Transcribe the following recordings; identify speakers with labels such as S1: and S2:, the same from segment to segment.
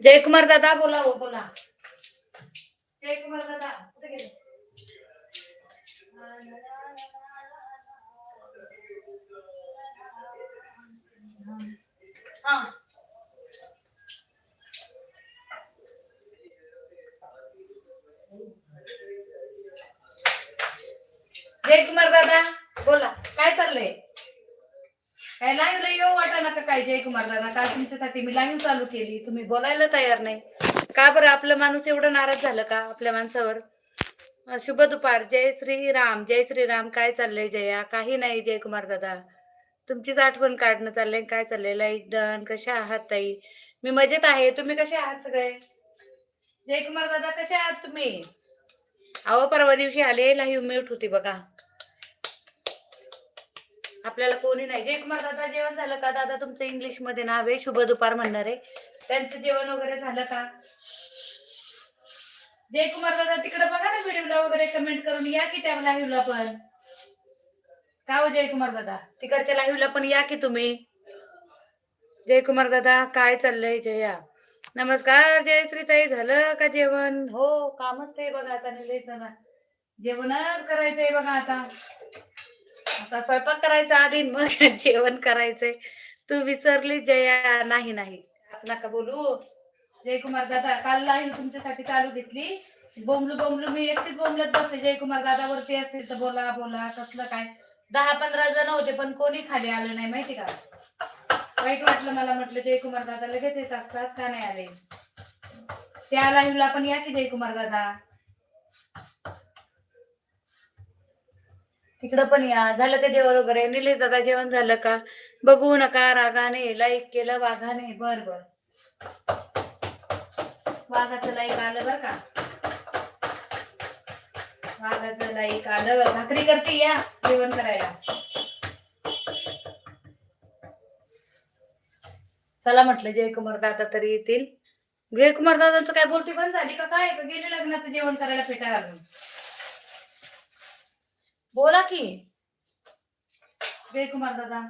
S1: जयकुमार दादा बोला हो बोला. जयकुमार दादा कुठे गेले? हा. जयकुमार दादा बोला. काय चाललंय? काय लाईव्हला येऊ वाटा नका काय जयकुमार दादा. काल तुमच्यासाठी मी लाईव्ह चालू केली? तुम्ही बोलायला तयार नाही. का बरं आपलं माणूस एवढं नाराज झालं का आपल्या माणसावर? शुभ दुपार. जय श्रीराम. जय श्रीराम. काय चाललंय जया? काही नाही जयकुमार दादा. तुमचीच आठवण काढणं चाललंय. काय चाललंय? Light done. कशा आहात ताई? मी मजेत आहे. तुम्ही कसे आहात सगळे? जयकुमार दादा कसे आहात तुम्ही? अहो परवा दिवशी आले लाईव्ह म्यूट होती बघा. आपल्याला कोणी नाही. जयकुमार दादा जेवण झालं का? दादा तुमचं इंग्लिशमध्ये नाव आहे शुभ दुपार म्हणणार आहे. त्यांचं जेवण वगैरे झालं का? जयकुमार दादा तिकडे बघा ना व्हिडिओला वगैरे कमेंट करून या की त्या लाईव्हला पण. का हो जयकुमार दादा? तिकडच्या लाईव्हला पण या की तुम्ही? जयकुमार दादा काय चाललंय जया? नमस्कार जय श्रीताई झालं का जेवण? हो कामच ते बघा आता निलेश दादा. जेवणच करायचंय बघा आता. आता स्वयंपाक करायचा आधी मग जेवण करायचंय. तू विसरली जया. नाही नाही. असं नका बोलू. जयकुमार दादा काल लाईव्ह तुमच्यासाठी चालू घेतली. बोंबलू बोंबलू. मी एकटीच बोंबलत बसते. जयकुमार दादा वरती असतील तर बोला बोला. कसलं काय? दहा पंधरा जण होते पण कोणी खाली आलं नाही माहिती का? वाईट वाटलं मला म्हटलं जयकुमार दादा लगेच येत असतात का नाही आले? त्या लाईव्हला पण या की जयकुमार दादा? तिकडं पण या. झालं का जेवण वगैरे? निलेश दादा जेवण झालं का? बघू नका रागाने लाईक केलं वाघाने. बर बर. वाघाचं लाईक आलं बर का? वाघाचं लाईक आलं. भाकरी करते या जेवण करायला. चला म्हटलं जयकुमार दादा तरी येतील. जयकुमार दादांचं काय बोलती बंद झाली का? काय गेले लग्नाचं जेवण करायला पेटा घालून. बोला की. जयकुमार दादा.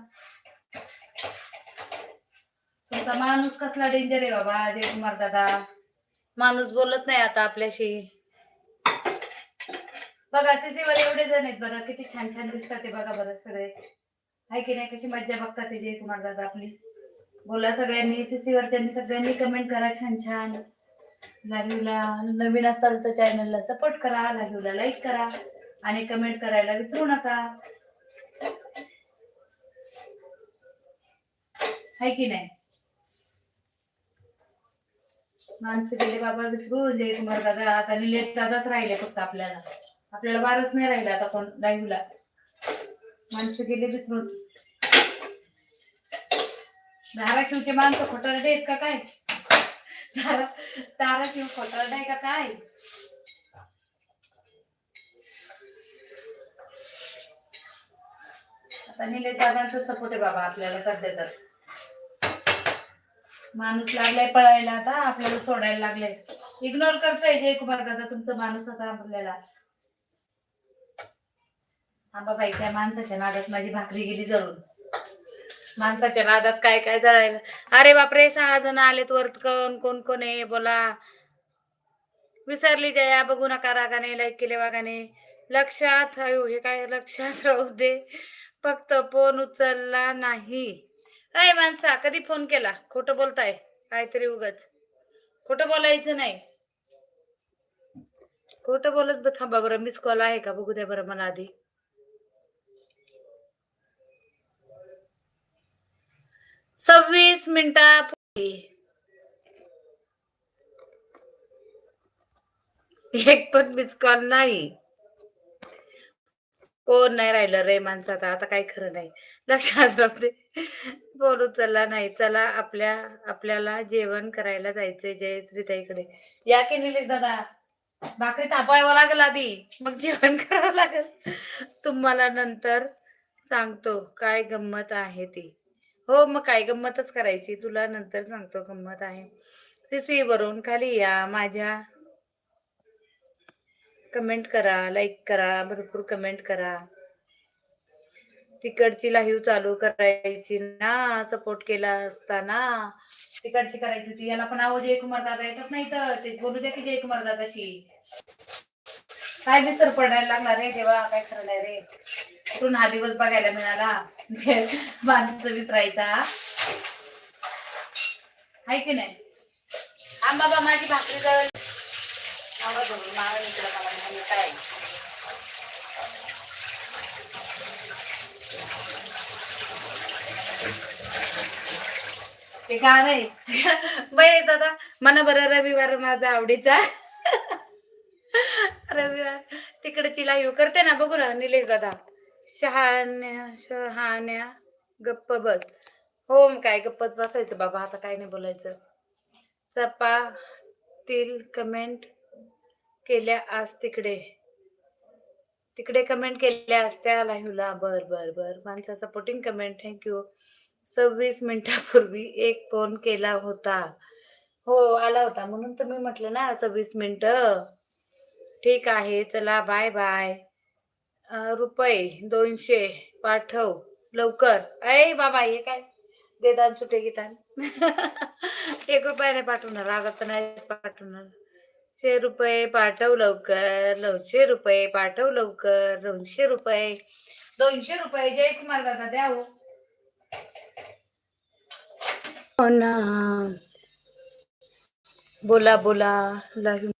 S1: तुमचा माणूस कसला डेंजर आहे बाबा जयकुमार दादा. माणूस बोलत नाही आता आपल्याशी. बघा सीसीवर एवढे जण आहेत बरं किती छान छान दिसतात ते बघा बरं सगळे. आहे की नाही कशी मज्जा बघतात ते जयकुमार दादा आपली. बोला सगळ्यांनी सीसीवर त्यांनी सगळ्यांनी कमेंट करा छान छान. लाईव्हला नवीन असताल तर चॅनलला सपोर्ट करा लाईव्हला लाईक करा. आणि कमेंट करायला विसरू नका. है की नाही? माणसं गेले बाबा विसरू जयकुमार दादा आता लेट दादाच राहिले फक्त आपल्याला. आपल्याला वारच नाही राहिला आता कोण लाईव्हला. माणसं गेले विसरून. धाराशिवचे माणसं खोटारडे आहेत का काय? तारा धाराशिव खोटारडे आहे का काय? आता निलेश दादांचा सपोर्ट आहे बाबा आपल्याला सध्या तर. माणूस लागलाय पळायला आता आपल्याला सोडायला लागलाय. इग्नोर करतोय जयकुमार दादा तुमचं माणूस आता आपल्याला. हा बाबा त्या माणसाच्या नादात माझी भाकरी गेली जळून. माणसाच्या नादात काय काय जळायला? अरे बापरे सहा जण आलेत वर कोण कोण कोण आहे? बोला. विसरली जया बघू नका रागाने लाईक केले वागाने. लक्षात अयो हे काय लक्षात राहू दे. फक्त फोन उचलला नाही. अय माणसा कधी फोन केला? खोटं बोलताय. काहीतरी उगच. खोटं बोलायचं नाही. खोटं बोलत थांबा बरं मिस कॉल आहे का? बघू द्या बरं मला आधी. सव्वीस मिनिटा एक पण मिस कॉल नाही. कोण नाही राहिलं रे माणसात आता काही खरं नाही. लक्षात राहते बोलू चला नाही चला आपल्या आपल्याला जेवण करायला जायचंय जयश्रीताईकडे. या की निलेश दादा? भाकरी थापावं लागेल आधी मग जेवण करावं लागेल. तुम्हाला नंतर सांगतो काय गंमत आहे ती. हो मग काय गंमतच करायची तुला नंतर सांगतो गंमत आहे. सीसी वरून खाली या माझ्या कमेंट करा लाईक करा भरपूर कमेंट करा. तिकडची लाईव्ह चालू करायची ना सपोर्ट केला असताना. तिकडची करायची होती. याला पण आवाज जयकुमार दादा येतात नाही तर बोलू द्या की जयकुमार दादाशी. काय विसर पडायला लागला रे देवा काय खरं नाही रे? कुठून हा दिवस बघायला मिळाला? माणसं विसरायचा. आहे की नाही? आंबाबा माझी भाकरी जवळ आवाज मला नाही ते गाणं आहे. बाई दादा मला बरं रविवार माझा आवडीचा. रविवार तिकडची लाईव्ह करते ना बघू ना निलेश दादा. शहाण्या शहाण्या गप्प बस. हो काय गप्पत बसायचं बाबा आता काय नाही बोलायचं. चपातील कमेंट केल्या आज तिकडे. तिकडे कमेंट केल्या असत्या लाईव्हला बर बर बर. माणसा सपोर्टिंग कमेंट थँक्यू सव्वीस मिनिटापूर्वी एक फोन केला होता. हो आला होता. म्हणून तर मी म्हटलं ना सव्वीस मिनिट. ठीक आहे चला बाय बाय रुपये दोनशे पाठव. लवकर. अय बाबा हे काय? देदान सुटे गिटान एक रुपयाने पाठवणार आता तर नाही पाठवणार. शे रुपये पाठव लवकर दोनशे रुपये पाठव लवकर दोनशे रुपये. दोनशे रुपये जय कुमार दादा द्या हो ना. बोला बोला. लाईव्ह